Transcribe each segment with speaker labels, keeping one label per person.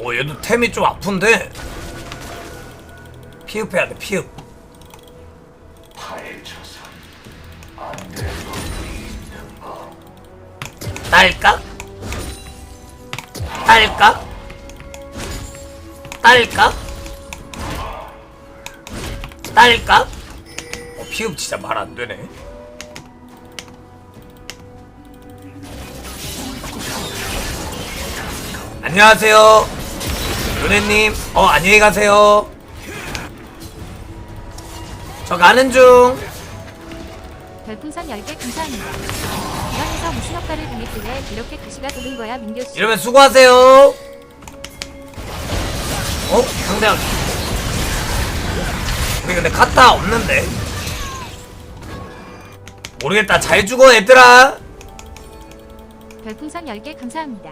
Speaker 1: 오 얘도 템이 좀 아픈데 피흡해야 돼 피흡 딸까? 딸까? 딸까? 딸까? 어, 피흡 진짜 말 안 되네. 안녕하세요. 은혜님, 어, 안녕히 가세요. 저 가는 중.
Speaker 2: 별풍선 10개 감사합니다. 이왕에서 무슨 효과를 당했길래 이렇게 가시가 도는 거야 민교씨.
Speaker 1: 이러면 수고하세요. 어? 상대방. 우리 근데 카타 없는데. 모르겠다. 잘 죽어, 얘들아.
Speaker 2: 별풍선 10개 감사합니다.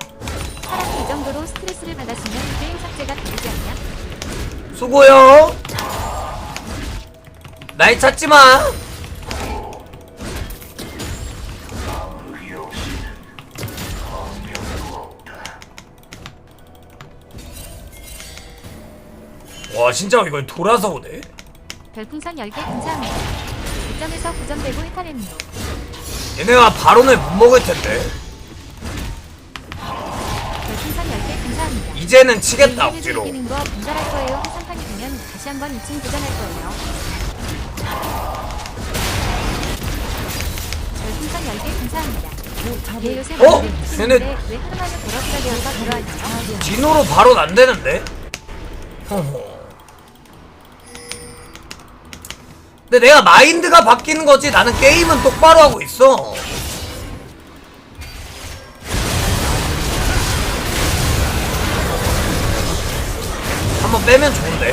Speaker 2: 사람이 이 정도로 스트레스를 받았으면 게임 삭제가 되지 않냐?
Speaker 1: 수고요. 날 찾지 마. 와 진짜 이거 돌아서 오네.
Speaker 2: 별풍선 10개 감사합니다. 9점에서 9점 되고 해탈했는데
Speaker 1: 얘네가 바론을 못 먹을 텐데. 이제는 치겠다 억지로.
Speaker 2: 이기는 거 분발할 거예요. 한판이 되면 다시 한번 2층 도전할 거예요. 별풍선 10개 감사합니다. 얘 요새
Speaker 1: 어? 쟤네-? 진호로 바론 안 되는데. 허허. 근데 내가 마인드가 바뀌는 거지 나는 게임은 똑바로 하고 있어. 빼면 좋은데.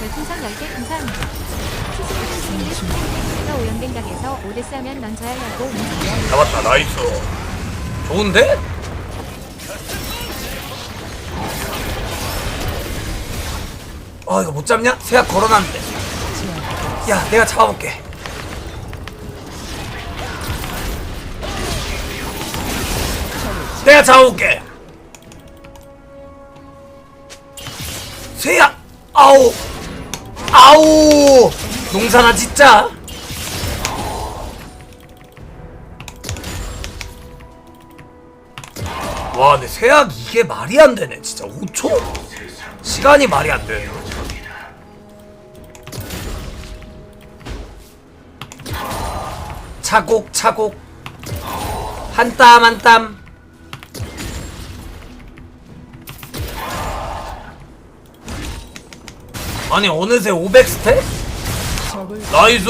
Speaker 2: 별풍선 10개 감사합니다. 넌 져야 하고
Speaker 1: 잡았다 나이스. 좋은데? 아 이거 못 잡냐? 세약 걸어놨는데. 야 내가 잡아볼게. 내가 잡아볼게. 세약 아우 아우 농사나 진짜. 와, 근데 세약 이게 말이 안 되네. 진짜 5초? 시간이 말이 안 돼. 차곡차곡 한 땀 한 땀. 아니 어느새 500스택? 나이스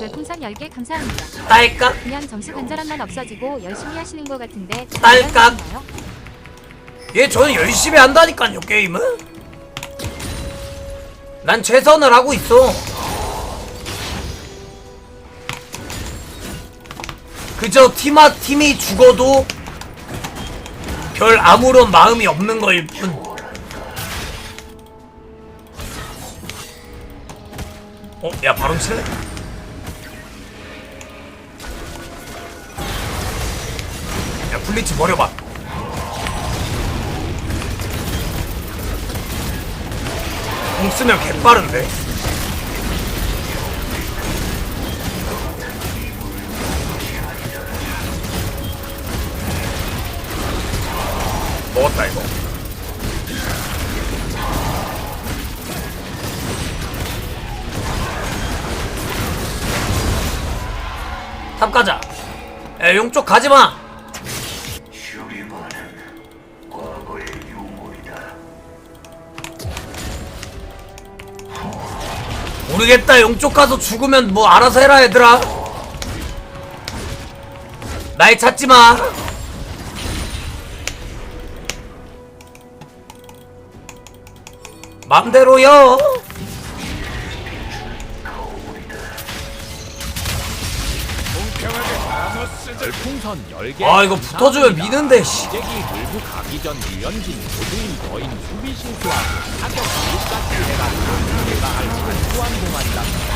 Speaker 2: 별풍선 10개 감사합니다.
Speaker 1: 딸깍
Speaker 2: 그냥 점수 간절함만 없어지고 열심히 하시는 것 같은데
Speaker 1: 딸깍.
Speaker 2: 괜찮나요?
Speaker 1: 얘 저는 열심히 한다니까요 게임은 난 최선을 하고 있어 그저 팀아 팀이 죽어도 별 아무런 마음이 없는 거일 뿐 어? 야 바로 칠래? 야 블리츠 버려봐 공 쓰면 개빠른데 먹었다 이거 탑 가자. 야 용쪽 가지마. 모르겠다. 용쪽 가서 죽으면 뭐 알아서 해라 얘들아. 날 찾지마 맘대로요.
Speaker 3: 별풍선 10개
Speaker 1: 아 이거 붙어주면 미는데 씨.
Speaker 3: 제기 물고 가기 전 유연진 모두인 너인 수비 실수하고 타격 일까지 해라 내가 할 말은